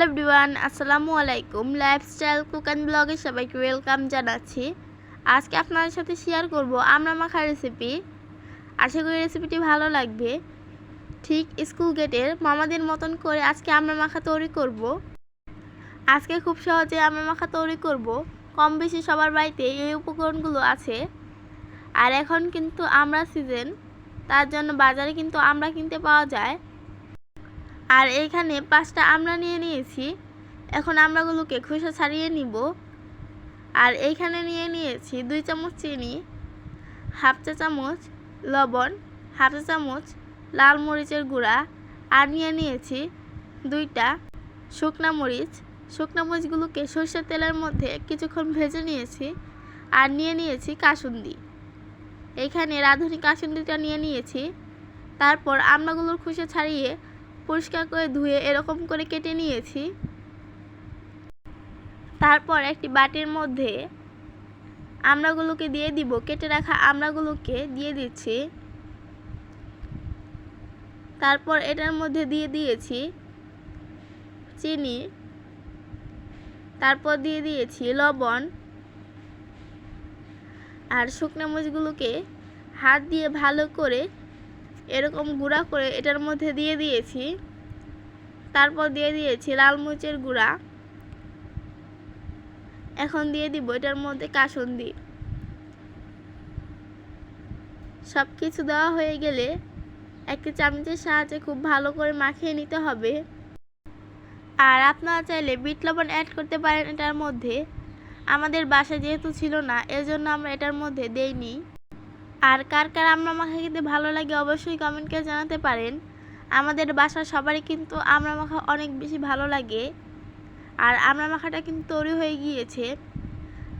Hello everyone আসসালামু আলাইকুম lifestyle cook ব্লগে সবাইকে ওয়েলকাম জানাচ্ছি। আজকে আপনাদের সাথে শেয়ার করব আমরা মাখা রেসিপি আশা করি রেসিপিটি ভালো লাগবে। ঠিক স্কুল গেটের মামাদের মতন করে আজকে আমরা মাখা তৈরি করব। আজকে খুব সহজে আমরা মাখা তৈরি করব। কম বেশি সবার বাড়িতে এই উপকরণগুলো আছে। আর এখন কিন্তু আমরা সিজন তার জন্য বাজারে কিন্তু আমরা কিনতে পাওয়া যায়। আর এইখানে পাঁচটা আমরা নিয়ে নিয়েছি। এখন আমড়াগুলোকে খোসা ছাড়িয়ে নিব। আর এইখানে নিয়ে নিয়েছি দুই চামচ চিনি, হাফ চা চামচ লবণ, হাফ চা চামচ লাল মরিচের গুঁড়া, আর নিয়ে নিয়েছি দুইটা শুকনা মরিচ। শুকনা মরিচগুলোকে সরষের তেলের মধ্যে কিছুক্ষণ ভেজে নিয়েছি। আর নিয়ে নিয়েছি কাসুন্দি। এইখানে রাঁধুনি কাসুন্দিটা নিয়ে নিয়েছি। তারপর আমড়াগুলোর খোসা ছাড়িয়ে পরিষ্কার করে ধুয়ে এরকম করে কেটে নিয়েছি। তারপর একটি বাটির মধ্যে আমড়াগুলোকে দিয়ে দিব। কেটে রাখা আমড়াগুলোকে দিয়ে দিচ্ছি। তারপর এটার মধ্যে দিয়ে দিয়েছি চিনি। তারপর দিয়ে দিয়েছি লবণ। আর শুকনো মরিচগুলোকে হাত দিয়ে ভালো করে এরকম গুঁড়া করে এটার মধ্যে দিয়ে দিয়েছি। তারপর দিয়ে দিয়েছি লাল মরিচের গুঁড়া। এখন দিয়ে দিব এটার মধ্যে কাসন্দি। সব কিছু দেওয়া হয়ে গেলে একটি চামচের সাহায্যে খুব ভালো করে মাখিয়ে নিতে হবে। আর আপনারা চাইলে বিট লবণ অ্যাড করতে পারেন এটার মধ্যে। আমাদের বাসা যেহেতু ছিল না, এজন্য আমরা এটার মধ্যে দেইনি। আর কার কার আমরা মাখা খেতে ভালো লাগে অবশ্যই কমেন্ট করে জানাতে পারেন। আমাদের বাসার সবারই কিন্তু আমরা মাখা অনেক বেশি ভালো লাগে। আর আমরা মাখাটা কিন্তু তৈরি হয়ে গিয়েছে।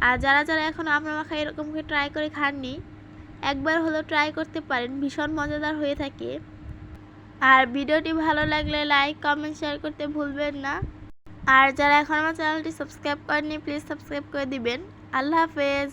আর যারা যারা এখন আমরা মাখা এরকম করে ট্রাই করে খাননি, একবার হলেও ট্রাই করতে পারেন, ভীষণ মজাদার হয়ে থাকে। আর ভিডিওটি ভালো লাগলে লাইক কমেন্ট শেয়ার করতে ভুলবেন না। আর যারা এখন আমার চ্যানেলটি সাবস্ক্রাইব করেননি প্লিজ সাবস্ক্রাইব করে দিবেন। আল্লাহ হাফেজ।